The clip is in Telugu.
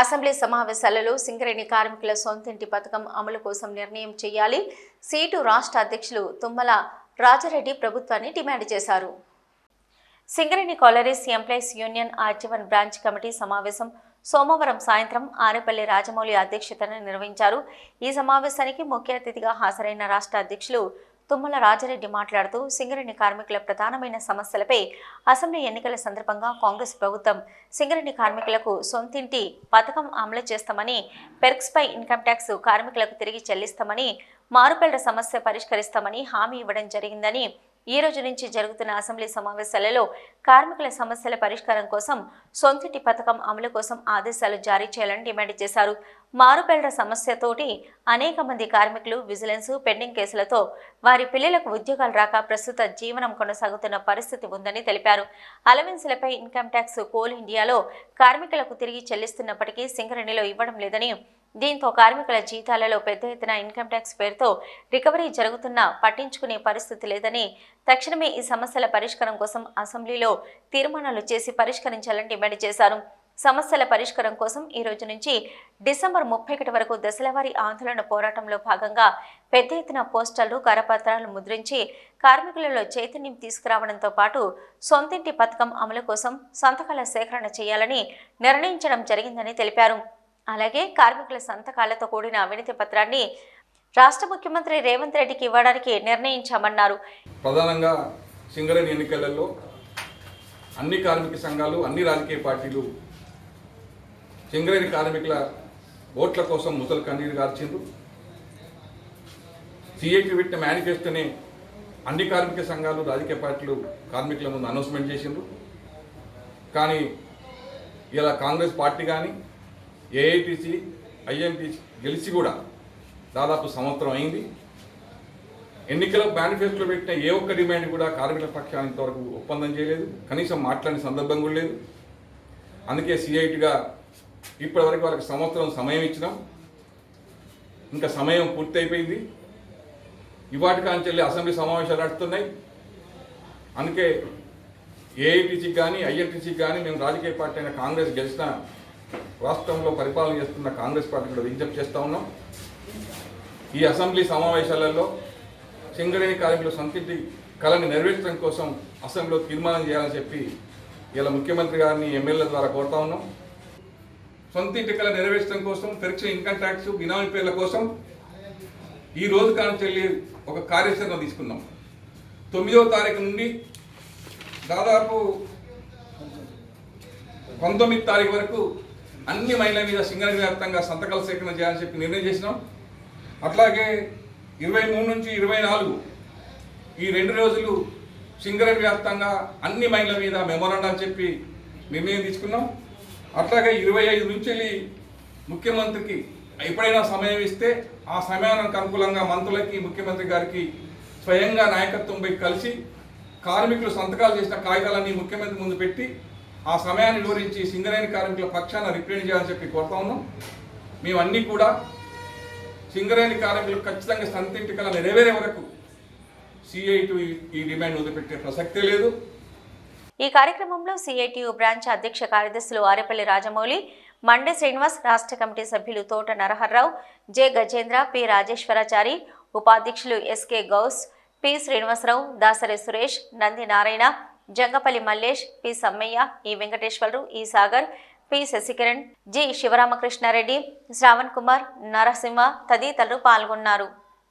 అసెంబ్లీ సమావేశాలలో సింగరేణి కార్మికుల సొంతింటి పథకం అమలు కోసం నిర్ణయం చేయాలి. సీటు రాష్ట్ర అధ్యక్షులు తుమ్మల రాజారెడ్డి ప్రభుత్వాన్ని డిమాండ్ చేశారు. Singareni collieries employees union R G one branch committee సమావేశం సోమవారం సాయంత్రం ఆరేపల్లి రాజమౌళి అధ్యక్షతన నిర్వహించారు. ఈ సమావేశానికి ముఖ్య అతిథిగా హాజరైన రాష్ట్ర అధ్యక్షులు తుమ్మల రాజారెడ్డి మాట్లాడుతూ సింగరేణి కార్మికుల ప్రధానమైన సమస్యలపై అసెంబ్లీ ఎన్నికల సందర్భంగా కాంగ్రెస్ ప్రభుత్వం సింగరేణి కార్మికులకు సొంతింటి పథకం అమలు చేస్తామని పెర్క్స్పై ఇన్కమ్ ట్యాక్స్ కార్మికులకు తిరిగి చెల్లిస్తామని మారుపేళ్ళ సమస్య పరిష్కరిస్తామని హామీ ఇవ్వడం జరిగిందని ఈ రోజు నుంచి జరుగుతున్న అసెంబ్లీ సమావేశాలలో కార్మికుల సమస్యల పరిష్కారం కోసం సొంతింటి పథకం అమలు కోసం ఆదేశాలు జారీ చేయాలని డిమాండ్ చేశారు. మారుపేళ్ళ సమస్యతోటి అనేక మంది కార్మికులు విజిలెన్స్ పెండింగ్ కేసులతో వారి పిల్లలకు ఉద్యోగాలు రాక ప్రస్తుత జీవనం కొనసాగుతున్న పరిస్థితి ఉందని తెలిపారు. అలవెన్స్లపై ఇన్కమ్ ట్యాక్స్ కోల్ ఇండియాలో కార్మికులకు తిరిగి చెల్లిస్తున్నప్పటికీ సింగరేణిలో ఇవ్వడం లేదని దీంతో కార్మికుల జీతాలలో పెద్ద ఎత్తున ఇన్కమ్ ట్యాక్స్ పేరుతో రికవరీ జరుగుతున్నా పట్టించుకునే పరిస్థితి లేదని తక్షణమే ఈ సమస్యల పరిష్కారం కోసం అసెంబ్లీలో తీర్మానాలు చేసి పరిష్కరించాలని డిమాండ్ చేశారు. సమస్యల పరిష్కారం కోసం ఈ రోజు నుంచి డిసెంబర్ ముప్పై ఒకటి వరకు దశలవారీ ఆందోళన పోరాటంలో భాగంగా పెద్ద ఎత్తున పోస్టర్లు కరపత్రాలు ముద్రించి కార్మికులలో చైతన్యం తీసుకురావడంతో పాటు సొంతింటి పథకం అమలు కోసం సంతకాల సేకరణ చేయాలని నిర్ణయించడం జరిగిందని తెలిపారు. అలాగే కార్మికుల సంతకాలతో కూడిన అవినీతి పత్రాన్ని రాష్ట్ర ముఖ్యమంత్రి రేవంత్ రెడ్డికి ఇవ్వడానికి నిర్ణయించామన్నారు. ప్రధానంగా సింగరేణి ఎన్నికలలో అన్ని కార్మిక సంఘాలు అన్ని రాజకీయ పార్టీలు సింగరేణి కార్మికుల ఓట్ల కోసం ముసలు కన్నీరు గార్చిండ్రు. సిఐటి పెట్టిన మేనిఫెస్టోని అన్ని కార్మిక సంఘాలు రాజకీయ పార్టీలు కార్మికుల ముందు అనౌన్స్మెంట్ చేసిండ్రు. కానీ ఇలా కాంగ్రెస్ పార్టీ కానీ ఏఐటీసీ ఐఎన్టీసీ గెలిచి కూడా దాదాపు సంవత్సరం అయింది. ఎన్నికల మేనిఫెస్టోలో పెట్టిన ఏ ఒక్క డిమాండ్ కూడా కార్మికుల పక్షాన్ని ఇంతవరకు ఒప్పందం చేయలేదు. కనీసం మాట్లాడిన సందర్భం కూడా లేదు. అందుకే సిఐటిగా ఇప్పటివరకు వాళ్ళకి సంవత్సరం సమయం ఇచ్చినాం. ఇంకా సమయం పూర్తయిపోయింది. ఇవాటి కాంచెల్లి అసెంబ్లీ సమావేశాలు నడుస్తున్నాయి. అందుకే ఏఐటీసీకి కానీ ఐఎన్టీసీకి కానీ మేము రాజకీయ పార్టీ అయిన కాంగ్రెస్ గెలిచిన రాష్ట్రంలో పరిపాలన చేస్తున్న కాంగ్రెస్ పార్టీ కూడా విజ్ఞప్తి చేస్తూ ఉన్నాం. ఈ అసెంబ్లీ సమావేశాలలో సింగరేణి కార్మికుల సంతృప్తి కళని నెరవేర్చడం కోసం అసెంబ్లీలో తీర్మానం చేయాలని చెప్పి ఇలా ముఖ్యమంత్రి గారిని ఎమ్మెల్యే ద్వారా కోరుతా ఉన్నాం. సొంతింటి కళ నెరవేర్చడం కోసం పెరిచిన ఇన్కమ్ ట్యాక్స్ బినామీ పేర్ల కోసం ఈ రోజు కానుంచి ఒక కార్యాచరణ తీసుకున్నాం. తొమ్మిదవ తారీఖు నుండి దాదాపు పంతొమ్మిది తారీఖు వరకు అన్ని మహిళల మీద సింగరేణి వ్యాప్తంగా సంతకాల సేకరణ చేయాలని చెప్పి నిర్ణయం చేసినాం. అట్లాగే ఇరవై మూడు నుంచి ఇరవై నాలుగు ఈ రెండు రోజులు సింగరేణి వ్యాప్తంగా అన్ని మహిళల మీద మెమోరాండం చెప్పి నిర్ణయం తీసుకున్నాం. అట్లాగే ఇరవై ఐదు నుంచి వెళ్ళి ముఖ్యమంత్రికి ఎప్పుడైనా సమయం ఇస్తే ఆ సమయానికి అనుకూలంగా మంత్రులకి ముఖ్యమంత్రి గారికి స్వయంగా నాయకత్వంపై కలిసి కార్మికులు సంతకాలు చేసిన కాగితాలన్నీ ముఖ్యమంత్రి ముందు పెట్టి ఆ సమయాన్ని వివరించి సింగరేణి కార్మికుల పక్షాన రిప్రజెంట్ చేయాలని చెప్పి కోరుతా ఉన్నాం. మేమన్నీ కూడా సింగరేణి కార్మికులు ఖచ్చితంగా సంతింటికల నెరవేరే వరకు సిఐటి ఈ డిమాండ్ వదిలిపెట్టే ప్రసక్తే లేదు. ఈ కార్యక్రమంలో సిఐటియు బ్రాంచ్ అధ్యక్ష కార్యదర్శులు ఆరేపల్లి రాజమౌళి మండే శ్రీనివాస్ రాష్ట్ర కమిటీ సభ్యులు తోట నరహర్రావు జె గజేంద్ర పి రాజేశ్వరాచారి ఉపాధ్యక్షులు SK Gouse P Srinivasarao Dasari Suresh Nandi Narayana Jangapalli Mallesh P. Sammaiah E Venkateswararao E Sagar P. Sasikiran G. Sivaramakrishnareddy Shravan Kumar Narasimha తదితరులు పాల్గొన్నారు.